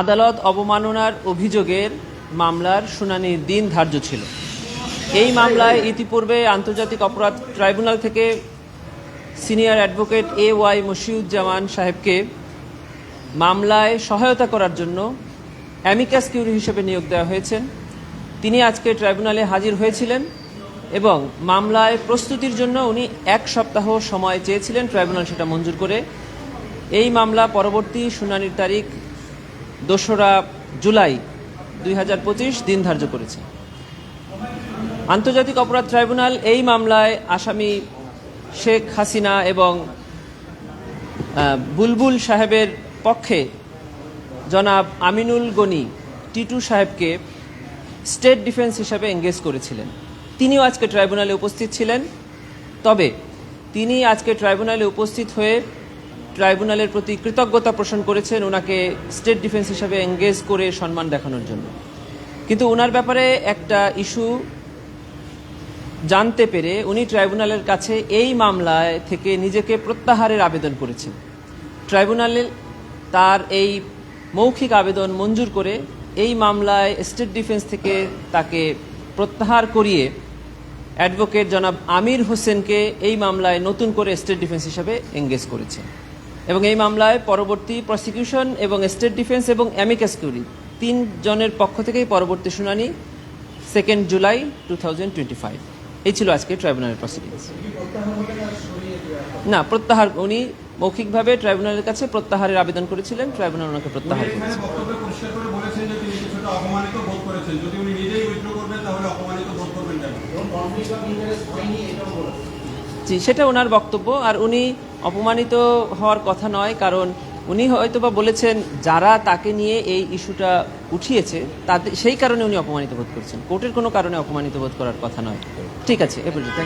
আদালত অবমাননার অভিযোগের মামলার শুনানির দিন ধার্য ছিল। এই মামলায় ইতিপূর্বে আন্তর্জাতিক অপরাধ ট্রাইব্যুনাল থেকে senior advocate A Y Mashiuzzaman সাহেবকে মামলায় সহায়তা করার জন্য অ্যামিকাস কিউরি হিসেবে নিয়োগ দেওয়া হয়েছেন তিনি আজকে ট্রাইব্যুনালে হাজির হয়েছিলেন এবং মামলায় প্রস্তুতির জন্য উনি এক সপ্তাহ সময় চেয়েছিলেন ট্রাইব্যুনাল সেটা মঞ্জুর করে। এই মামলা পরবর্তী শুনানির তারিখ দোসরা জুলাই দুই হাজার পঁচিশ দিন ধার্য করেছে। আন্তর্জাতিক অপরাধ ট্রাইব্যুনাল এই মামলায় আসামি শেখ হাসিনা এবং বুলবুল সাহেবের পক্ষে জনাব আমিনুল গনি টিটু সাহেবকে স্টেট ডিফেন্স হিসাবে এঙ্গেজ করেছিলেন। তিনিও আজকে ট্রাইব্যুনালে উপস্থিত ছিলেন। তবে তিনি আজকে ট্রাইব্যুনালে উপস্থিত হয়ে ট্রাইব্যুনালের প্রতি কৃতজ্ঞতা পোষণ করেছেন ওনাকে স্টেট ডিফেন্স হিসাবে এঙ্গেজ করে সম্মান দেখানোর জন্য। কিন্তু ওনার ব্যাপারে একটা ইস্যু জানতে পেরে উনি ট্রাইব্যুনালের কাছে এই মামলায় থেকে নিজেকে প্রত্যাহারের আবেদন করেছেন। ট্রাইব্যুনালে তার এই মৌখিক আবেদন মঞ্জুর করে এই মামলায় স্টেট ডিফেন্স থেকে তাকে প্রত্যাহার করিয়ে অ্যাডভোকেট জনাব আমির হোসেনকে এই মামলায় নতুন করে স্টেট ডিফেন্স হিসাবে এঙ্গেজ করেছে এবং এই মামলায় পরবর্তী প্রসিকিউশন এবং স্টেট ডিফেন্স এবং অ্যামিকাস কিউরি তিন জনের পক্ষ থেকেই পরবর্তী শুনানি সেকেন্ড জুলাই টু এই ছিল আজকে ট্রাইব্যুনালের প্রসিডিংস না প্রত্যাহার উনি মৌখিকভাবে ট্রাইব্যুনালের কাছে প্রত্যাহারের আবেদন করেছিলেন ট্রাইব্যুনাল ওনাকে প্রত্যাহার করেছেন। যদি উনি নিজেই উইথড্র করবেন তাহলে অপমানিত বোধ করবেন কেন? জি, সেটা ওনার বক্তব্য। আর উনি অপমানিত হওয়ার কথা নয়, কারণ উনি হয়তোবা বলেছেন, যারা তাকে নিয়ে এই ইস্যুটা উঠিয়েছে তাদের সেই কারণে উনি অপমানিত বোধ করছেন। কোর্টের কোনো কারণে অপমানিত বোধ করার কথা নয়। ঠিক আছে, এ পর্যন্ত।